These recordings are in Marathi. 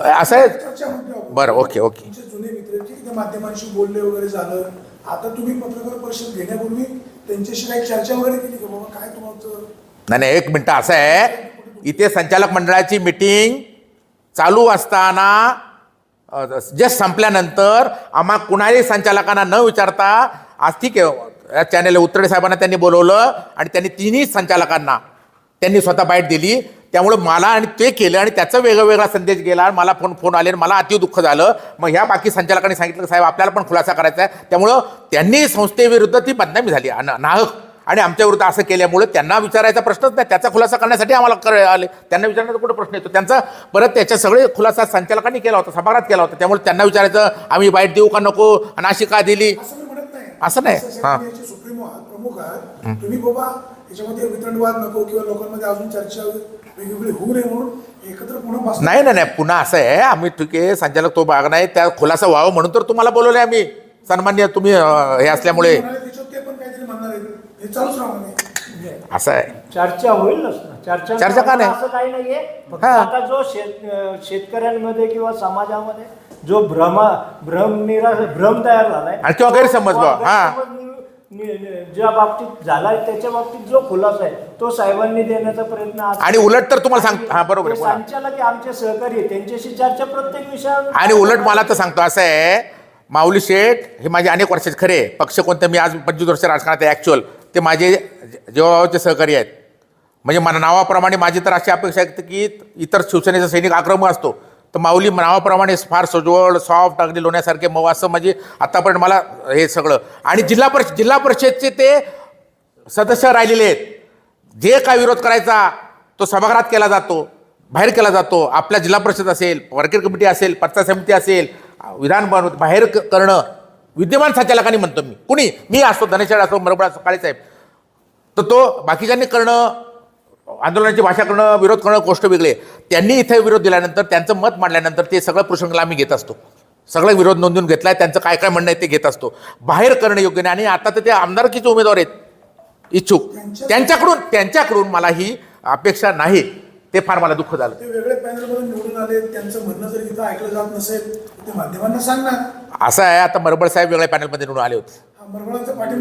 असं आहे. बरं ओके ओके. तुमचे जुने मित्र माध्यमांशी बोलले वगैरे झालं. आता तुम्ही पत्रकार परिषद घेण्यापूर्वी त्यांच्याशी काही चर्चा वगैरे केली का? बाबा काय तुमचं नाही नाही एक मिनटं असं आहे. इथे संचालक मंडळाची मिटिंग चालू असताना जस्ट संपल्यानंतर आम्हा कुणाही संचालकांना न विचारता आज ठीक आहे या चॅनेल उतरडे साहेबांना त्यांनी बोलवलं आणि त्यांनी तिन्ही संचालकांना त्यांनी स्वतः बाईट दिली. त्यामुळे मला आणि ते केलं आणि त्याचा वेगळा संदेश गेला आणि मला फोन फोन आले आणि मला अति दुःख झालं. मग ह्या बाकी संचालकांनी सांगितलं साहेब आपल्याला पण खुलासा करायचा आहे. त्यामुळं त्यांनी संस्थेविरुद्ध ती बदनामी झाली. नाहक आणि आमच्या विरुद्ध असं केल्यामुळे त्यांना विचारायचा प्रश्नच नाही. त्याचा खुलासा करण्यासाठी आम्हाला कर आले. त्यांना विचारण्याचा कुठं प्रश्न येतो? त्यांचा परत त्याच्या सगळे खुलासा संचालकांनी केला होता सभागृहात केला होता. त्यामुळे त्यांना विचारायचं आम्ही बाईट देऊ का नको? आणि अशी का दिली असं नाही. हां. तुम्ही बाबा याच्यामध्ये वितंडवाद नको किंवा लोकांमध्ये अजून चर्चा वेगवेगळी होऊ नये म्हणून एकत्र पुन्हा बस नाही नाही नाही पुन्हा असं आहे. आम्ही ठीक आहे संचालक तो भाग नाही त्या खुलासा व्हावं म्हणून तर तुम्हाला बोलवले आम्ही. सन्मान्य तुम्ही अं, हे असल्यामुळे. त्याच्यात ते पण काहीतरी म्हणणार आहेत. हे चालूच राहणार नाही. असं आहे. चर्चा होईलच ना चर्चा चर्चा का नाही? असं काही नाहीये. फक्त हा. आता जो शेत अं, शेतकऱ्यांमध्ये किंवा समाजामध्ये जो भ्रमा भ्रम निरा भ्रम तयार झालाय आणि किंवा गैरसमज बा, किंवा हा. गैरसमज नि- नि- ज्या बाबतीत झालाय त्याच्या बाबतीत जो खुलासा आहे तो साहेबांनी देण्याचा प्रयत्न आणि उलट तर तुम्हाला सांग हा बरोबर. संचालक आमचे सहकारी त्यांच्याशी चर्चा प्रत्येक विषयावर आणि उलट मला तर सांगतो असं आहे माऊली शेठ हे माझे अनेक वर्षाचे खरे. पक्ष कोणतं मी आज पंचवीस वर्ष राजकारणात आहे ॲक्च्युअल ते माझे जेव्हाचे सहकारी आहेत म्हणजे मला नावाप्रमाणे माझी तर अशी अपेक्षा आहे की इतर शिवसेनेचा सैनिक आक्रमक असतो तर माऊली नावाप्रमाणे फार सजवळ सॉफ्ट अगदी लोण्यासारखे मऊ असं म्हणजे आतापर्यंत मला हे सगळं. आणि जिल्हा परिषद जिल्हा परिषदचे ते सदस्य राहिलेले आहेत. जे काय विरोध करायचा तो सभागृहात केला जातो बाहेर केला जातो. आपल्या जिल्हा परिषद असेल वर्किंग कमिटी असेल पंचायत समिती असेल विधान बाहेर क- करणं विद्यमान संचालकांनी म्हणतो मी. कुणी? मी असतो धनेशाळ असो मरबळा असो काळे साहेब तर तो बाकीच्यांनी करणं आंदोलनाची भाषा करणं विरोध करणं गोष्ट वेगळी आहे. त्यांनी इथे विरोध दिल्यानंतर त्यांचं मत मांडल्यानंतर ते सगळं प्रसंगाला आम्ही घेत असतो. सगळं विरोध नोंदवून घेतलाय त्यांचं काय काय म्हणणं आहे ते घेत असतो. बाहेर करणं योग्य नाही. आणि आता तर ते आमदारकीचे उमेदवार आहेत. इच्छुक. त्यांच्याकडून त्यांच्याकडून मला ही अपेक्षा नाही. ते फार मला दुःख झालं. असं आहे. आता मरबळ साहेब वेगळ्या पॅनलमध्ये निवडून आले होते.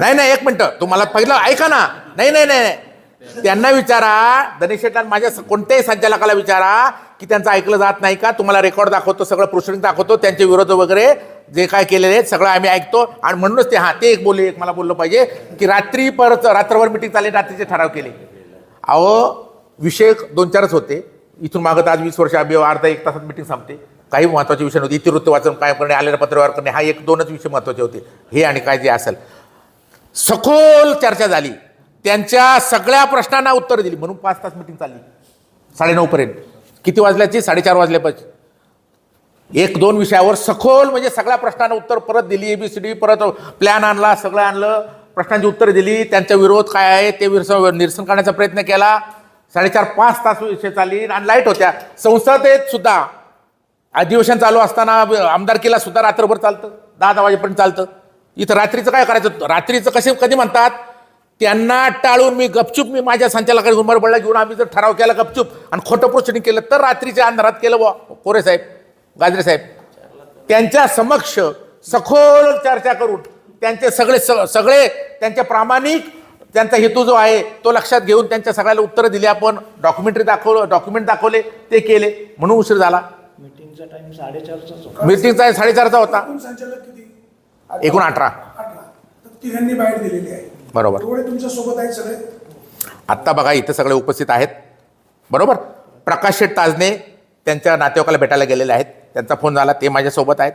नाही नाही एक मिनटं. तुम्हाला पहिलं ऐका ना. नाही नाही नाही. त्यांना विचारा गणेश शेट्टां माझ्या कोणत्याही संचालकाला विचारा की त्यांचं ऐकलं जात नाही का? तुम्हाला रेकॉर्ड दाखवतो सगळं प्रोसिडिंग दाखवतो त्यांचे विरोध वगैरे जे काय केलेले आहेत सगळं आम्ही ऐकतो. आणि म्हणूनच ते हां ते एक बोलले एक मला बोललं पाहिजे की रात्री परत रात्रभर मिटिंग चालली रात्रीचे ठराव केले. अहो विषय दोन चारच होते. इथून मागत आज वीस वर्ष आम्ही अर्धा एक तासात मिटिंग संपते. काही महत्त्वाचे विषय नव्हते. इतिवृत्त वाचन काय करणे आलेलं पत्रव्यवहार करणे हा एक दोनच विषय महत्त्वाचे होते. हे आणि काय जे असेल. सखोल चर्चा झाली. त्यांच्या सगळ्या प्रश्नांना उत्तर दिली. म्हणून पाच तास मिटिंग चालली. साडेनऊपर्यंत किती वाजल्याची? साडेचार वाजल्यापासून. एक दोन विषयावर सखोल म्हणजे सगळ्या प्रश्नांना उत्तर परत दिली. ए बी सी डी परत प्लॅन आणला सगळं आणलं. प्रश्नांची उत्तरं दिली. त्यांचा विरोध काय आहे ते विरस- निरसन करण्याचा प्रयत्न केला. साडेचार पाच तास विषय चालली आणि लाइट होत्या. संसदेत सुद्धा अधिवेशन चालू असताना आमदारकीला सुद्धा रात्रभर चालतं. दहा दहा वाजेपर्यंत चालतं. इथं रात्रीचं काय करायचं? रात्रीचं कसे कधी म्हणतात? त्यांना टाळून मी गपचूप मी माझ्या संचालकाकडे उमरबळला घेऊन आम्ही जर ठराव केला गपचूप आणि खोटं प्रोसिडिंग केलं तर रात्रीच्या अंधारात केलं बुवा. कोरे साहेब गाजरे साहेब. त्यांच्या समक्ष सखोल चर्चा करून त्यांचे सगळे स- सगळे त्यांचे प्रामाणिक त्यांचा हेतू जो आहे तो लक्षात घेऊन त्यांच्या सगळ्याला उत्तरं दिली आपण. डॉक्युमेंटरी दाखवलं डॉक्युमेंट दाखवले ते केले. म्हणून उशीर झाला. मिटिंगचा टाइम साडेचारचाच होता. मीटिंगचा साडेचारचा होता. एकूण संचालक किती? एकूण अठरा. तिघांनी बाहेर दिलेली आहे. बरोबर. एवढे तुमच्यासोबत आहेत सगळे? आत्ता बघा इथं सगळे उपस्थित आहेत. बरोबर? प्रकाश शेठ ताजने त्यांच्या नातेवाईकाला भेटायला गेलेले आहेत. त्यांचा फोन झाला ते माझ्यासोबत आहेत.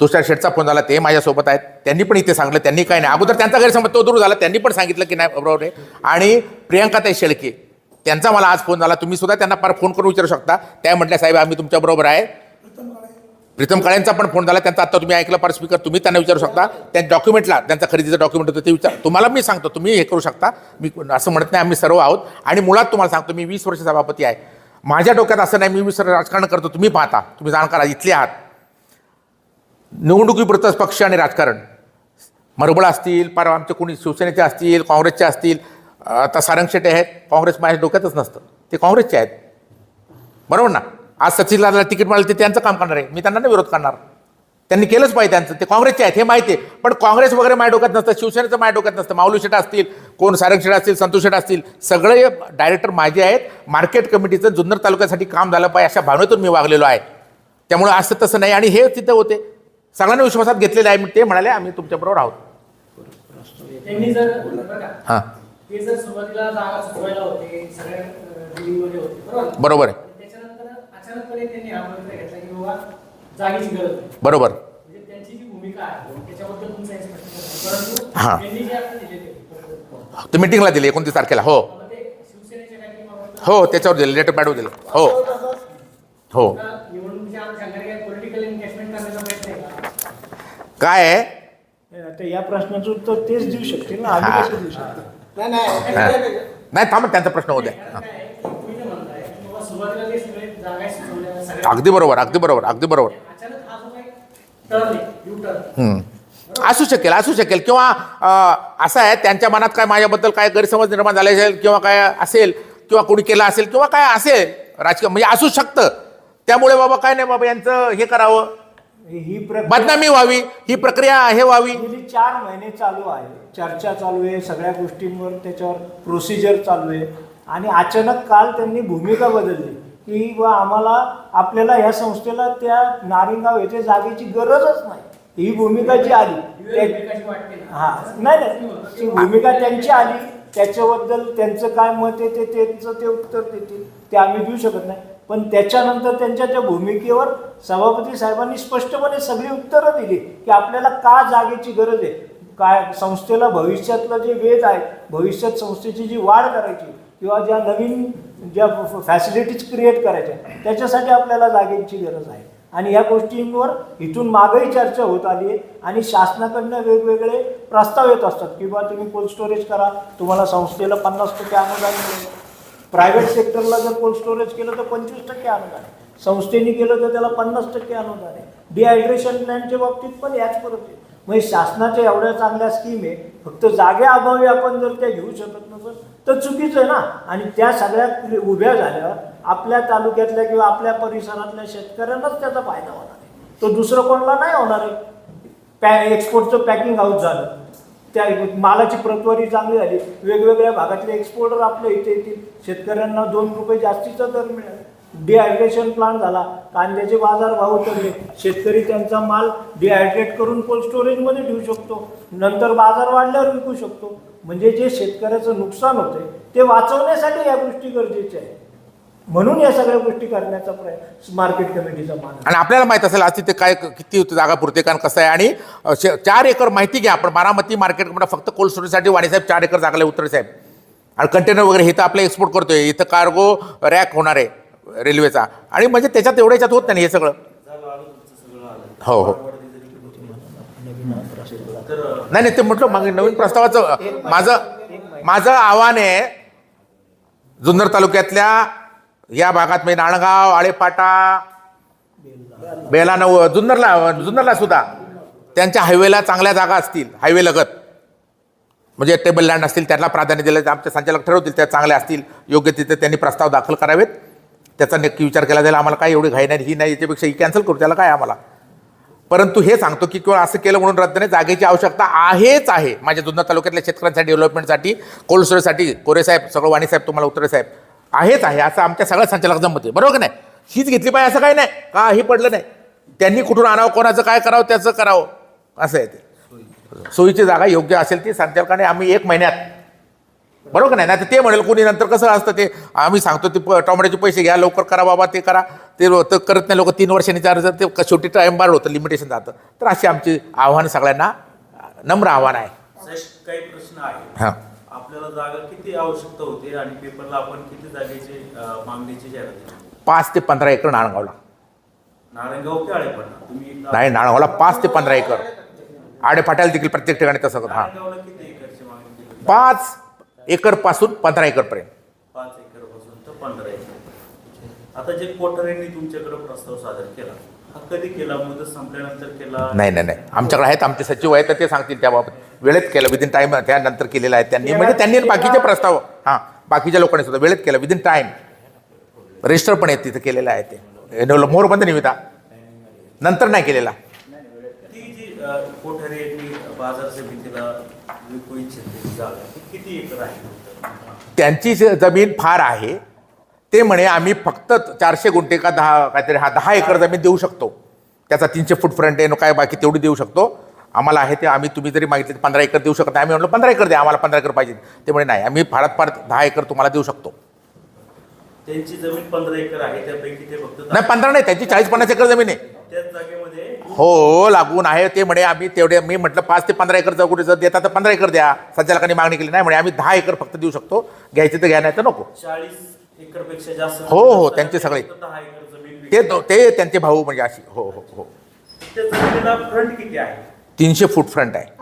तुषार शेठचा फोन झाला ते माझ्यासोबत आहेत. त्यांनी पण इथे सांगितलं त्यांनी काय नाही. अगोदर त्यांचा गैरसमज तो दूर झाला. त्यांनी पण सांगितलं की नाही बरोबर आहे. आणि प्रियंकाताई शेळके त्यांचा मला आज फोन झाला. तुम्ही सुद्धा त्यांना फार फोन करून विचारू शकता. त्या म्हटल्या साहेब आम्ही तुमच्याबरोबर आहे. प्रीतम काळेंचा पण फोन झाला त्यांचा आता तुम्ही ऐकलं पर स्पीकर तुम्ही त्यांना विचारू शकता. त्या डॉक्युमेंटला त्यांचा खरेदीचं डॉक्युमेंट होतं ते विचार तुम्हाला मी सांगतो तुम्ही हे करू शकता. मी असं म्हणत नाही आम्ही सर्व आहोत. आणि मुळात तुम्हाला सांगतो मी वीस वर्ष सभापती आहे. माझ्या डोक्यात असं नाही मी वीस राजकारण करतो तुम्ही पाहता. तुम्ही जाणकार इथले आहात. निवडणुकीपुरतंच पक्ष आणि राजकारण. मरबळ असतील पर आमचे कोणी शिवसेनेचे असतील काँग्रेसचे असतील आता सारंगशेटे आहेत काँग्रेस माझ्या डोक्यातच नसतं. ते काँग्रेसचे आहेत. बरोबर ना? आज सचिनला तिकीट मिळालं ते त्यांचं काम करणार आहे. मी त्यांना नाही विरोध करणार. त्यांनी केलंच पाहिजे त्यांचं. ते काँग्रेसचे आहेत हे माहिती आहे. पण काँग्रेस वगैरे माझ्या डोक्यात नसतं शिवसेनेचं माझ्या डोक्यात नसतं. माऊली शेट असतील कोण सारंग शेट असतील संतोष शेट असतील सगळे डायरेक्टर माझे आहेत. मार्केट कमिटीचं जुन्नर तालुक्यासाठी काम झालं पाहिजे अशा भावनेतून मी वागलेलो आहे. त्यामुळे असं तसं नाही आणि हे तिथं होते. सगळ्यांना विश्वासात घेतलेले आहे. ते म्हणाले आम्ही तुमच्याबरोबर आहोत. हां. बरोबर आहे. त्याच्यानंतर अचानकपणे त्यांनी हा निर्णय घेतला की बाबा जागेची गरज नाही. बरोबर. म्हणजे त्यांची जी भूमिका आहे त्याच्याबद्दल तुमचं हे स्पष्टीकरण आहे. परंतु हां. त्यांनी जे आता दिले ते ते मिटिंगला दिले एकोणतीस तारखेला हो. मग ते शिवसेनेच्या काही टीमाबद्दल हो त्याच्यावर दिले लेटर पॅडवर दिलं. हो. हो. का निवडणुकीच्या शंकरगे पॉलिटिकल एन्गेजमेंट करण्याचा प्रयत्न आहे का? काय आहे? आता या प्रश्नाचं उत्तर तेच देऊ शकतील ना आम्ही. कसं देऊ शकतो? हा. नाही थांबा त्यांचा प्रश्न होऊ द्या. कारण हां. काय आहे की तुम्ही जे म्हणताय की बाबा सुरुवातीला ते सगळे जागा सुचवल्या सगळ्या अगदी बरोबर अगदी बरोबर अगदी बरोबर. असू शकेल असू शकेल. किंवा असं आहे त्यांच्या मनात काय माझ्याबद्दल काय गैरसमज निर्माण झाले असेल किंवा काय असेल किंवा कोणी केलं असेल किंवा काय असेल राजकीय म्हणजे असू शकतं. त्यामुळे बाबा काय नाही बाबा यांचं हे करावं. ही बदनामी व्हावी ही प्रक्रिया हे व्हावी. चार महिने चालू आहे. चर्चा चालू आहे सगळ्या गोष्टींवर त्याच्यावर प्रोसिजर चालू आहे. आणि अचानक काल त्यांनी भूमिका बदलली. की व आम्हाला आपल्याला ह्या संस्थेला त्या नारिंगाव येथे जागेची गरजच नाही. ही भूमिका जी आली हां हा नाही नाही. ती भूमिका त्यांची आली त्याच्याबद्दल त्यांचं काय मत आहे ते त्यांचं ते उत्तर देतील ते आम्ही देऊ शकत नाही. पण त्याच्यानंतर त्यांच्या त्या भूमिकेवर सभापती साहेबांनी स्पष्टपणे सगळी उत्तरं दिली की आपल्याला का जागेची गरज आहे? काय संस्थेला भविष्यातलं जे वेध आहे भविष्यात संस्थेची जी वाढ करायची किंवा ज्या नवीन ज्या फॅसिलिटीज क्रिएट करायच्या त्याच्यासाठी आपल्याला जागेची गरज आहे. आणि या गोष्टींवर इथून मागही चर्चा होत आली आहे आणि शासनाकडनं वेगवेगळे प्रस्ताव येत असतात किंवा तुम्ही कोल्ड स्टोरेज करा तुम्हाला संस्थेला पन्नास टक्के अनुदान मिळेल. प्रायव्हेट सेक्टरला जर कोल्ड स्टोरेज केलं तर पंचवीस टक्के अनुदान आहे. संस्थेने केलं तर त्याला पन्नास टक्के अनुदान आहे. डिहायड्रेशन प्लॅनच्या बाबतीत पण याच परत आहे म्हणजे शासनाच्या एवढ्या चांगल्या स्कीम आहे फक्त जागेअभावी आपण जर त्या घेऊ शकत नसेल तर चुकीचं आहे ना? आणि त्या सगळ्या उभ्या झाल्यावर आपल्या तालुक्यातल्या किंवा आपल्या परिसरातल्या शेतकऱ्यांनाच त्याचा फायदा होणार आहे. तो दुसरं कोणाला नाही होणार आहे. पॅ एक्सपोर्टचं पॅकिंग हाऊस झालं. त्या मालाची प्रतवारी चांगली झाली. वेगवेगळ्या भागातले एक्सपोर्टर आपल्या इथे येतील. शेतकऱ्यांना दोन रुपये जास्तीचा दर मिळेल. डिहायड्रेशन प्लांट झाला. कांद्याचे बाजार भाव उतरले. शेतकरी त्यांचा माल डिहायड्रेट करून कोल्ड स्टोरेजमध्ये ठेवू शकतो. नंतर बाजार वाढल्यावर विकू शकतो. म्हणजे जे शेतकऱ्याचं नुकसान होतंय ते वाचवण्यासाठी या गोष्टी गरजेच्या आहेत. म्हणून या सगळ्या गोष्टी करण्याचा प्रयत्न मार्केट कमिटीचा मान आणि आपल्याला माहीत असेल आज तिथे काय किती होतं जागा पुरते कारण कसं आहे आणि चार एकर माहिती घ्या आपण बारामती मार्केट फक्त कोल्ड स्टोरेजसाठी वाणीसाहेब चार एकर जागा उतरे साहेब. आणि कंटेनर वगैरे हे तर आपलं एक्सपोर्ट करतोय इथं कार्गो रॅक होणार आहे. रेल्वेचा. आणि म्हणजे त्याच्यात एवढ्या याच्यात होत नाही हे सगळं. हो हो. नाही नाही ते म्हटलं मग नवीन प्रस्तावाचं माझं माझं आव्हान आहे जुन्नर तालुक्यातल्या या भागात म्हणजे नाणगाव आळेपाटा बेला नव जुन्नरला जुन्नरला सुद्धा त्यांच्या हायवेला चांगल्या जागा असतील हायवे लगत. म्हणजे टेबल लँड असतील त्यांना प्राधान्य दिलं तर आमचे संचालक ठरवतील त्या चांगल्या असतील योग्य तिथे त्यांनी प्रस्ताव दाखल करावेत. त्याचा नक्की विचार केला जाईल. आम्हाला काय एवढी घाई नाही ही नाही याच्यापेक्षा ही कॅन्सल करू. त्याला काय आम्हाला? परंतु हे सांगतो की किंवा असं केलं म्हणून रद्द नाही जागेची आवश्यकता आहेच आहे. माझ्या जुन्नर तालुक्यातल्या शेतकऱ्यांसाठी डेव्हलपमेंटसाठी कोल्ड स्टोरेजसाठी कोरे साहेब सगळं वाणी साहेब तुम्हाला उत्तरे साहेब आहेच आहे. असं आमच्या सगळ्या संचालक जमत. आहे बरोबर का नाही? हीच घेतली पाहिजे असं काही नाही. का हे पडलं नाही. त्यांनी कुठून आणावं कोणाचं काय करावं त्याचं करावं. असं आहे ते. सोयीची जागा योग्य असेल ती संचालकाने आम्ही एक महिन्यात बरोबर का नाही? नाही तर ते म्हणेल कोणी नंतर कसं असतं ते? आम्ही सांगतो ते प- टोमॅटोचे पैसे घ्या लवकर करा बाबा ते करा. ते तर करत नाही लोक. तीन वर्षांनी चार जर ते शेवटी टाइम बार होतं लिमिटेशन जातं. तर अशी आमची आव्हान सगळ्यांना नम्र आव्हान आहे. काही प्रश्न आहे हां. आपल्याला जागा किती आवश्यकता होती आणि पेपरला आपण किती जागेची मागणीची जाहिरात दिली? पाच ते पंधरा एकर नारायणगाव की तुम्ही नाही नाळगावला पाच ते पंधरा एकर. आडे फाट्याला देखील प्रत्येक ठिकाणी तसं हां. नारायणगावला किती एकरची मागणी केली? होती? पाच एकरपासून पंधरा एकरपर्यंत. पाच एकरपासून तर पंधरा एकर. आता जे कोठाऱ्यांनी तुमच्याकडे प्रस्ताव सादर केला हा कधी केला? मुदत संपल्यानंतर केला? नाही नाही नाही. आमच्याकडे आहेत आमचे सचिव आहेत तर ते सांगतील त्याबाबत. वेळेत केलं विदिन टाईम त्यानंतर केलेलं आहे. त्यांनी म्हणजे त्यांनी बाकीचे प्रस्ताव हां बाकीच्या लोकांनी सुद्धा वेळेत केलं. विदिन टाईम रजिस्टर पण आहेत तिथं केलेलं आहे ते. अ, मोरबंद निविदा नंतर नाही केलेला. ती जी अ, कोठारी यांनी बाजार समितीला त्यांची जमीन फार आहे. ते म्हणे आम्ही फक्त चारशे गुंठे का दहा काहीतरी हा दहा एकर जमीन देऊ शकतो. त्याचा तीनशे फूट फ्रंट आहे काय बाकी तेवढी देऊ शकतो. आम्हाला आहे ते आम्ही तुम्ही जरी मागितले पंधरा एकर देऊ शकत नाही. आम्ही म्हणलो पंधरा एकर द्या आम्हाला पंधरा एकर पाहिजे. ते म्हणे नाही आम्ही फारात फार दहा एकर तुम्हाला देऊ शकतो. त्यांची जमीन पंधरा एकर आहे त्यापैकी ते फक्त नाही पंधरा नाही त्यांची चाळीस पन्नास एकर जमीन आहे. त्याच जागेमध्ये हो लागून आहे ते म्हणे आम्ही तेवढे मी म्हटलं पाच ते पंधरा एकर जर कुठे जर देता तर पंधरा एकर द्या. संचालकांनी मागणी केली नाही म्हणे आम्ही दहा एकर फक्त देऊ शकतो. घ्यायचे तर घ्या नाही तर नको. चाळीस एकरपेक्षा जास्त हो, हो, त्यांचे सगळे. फक्त दहा एकर जमीन ते दो- ते त्यांचे भाऊ म्हणजे अशी हो हो हो. त्या जमिनीला फ्रंट किती आहे? तीनशे फूट फ्रंट आहे.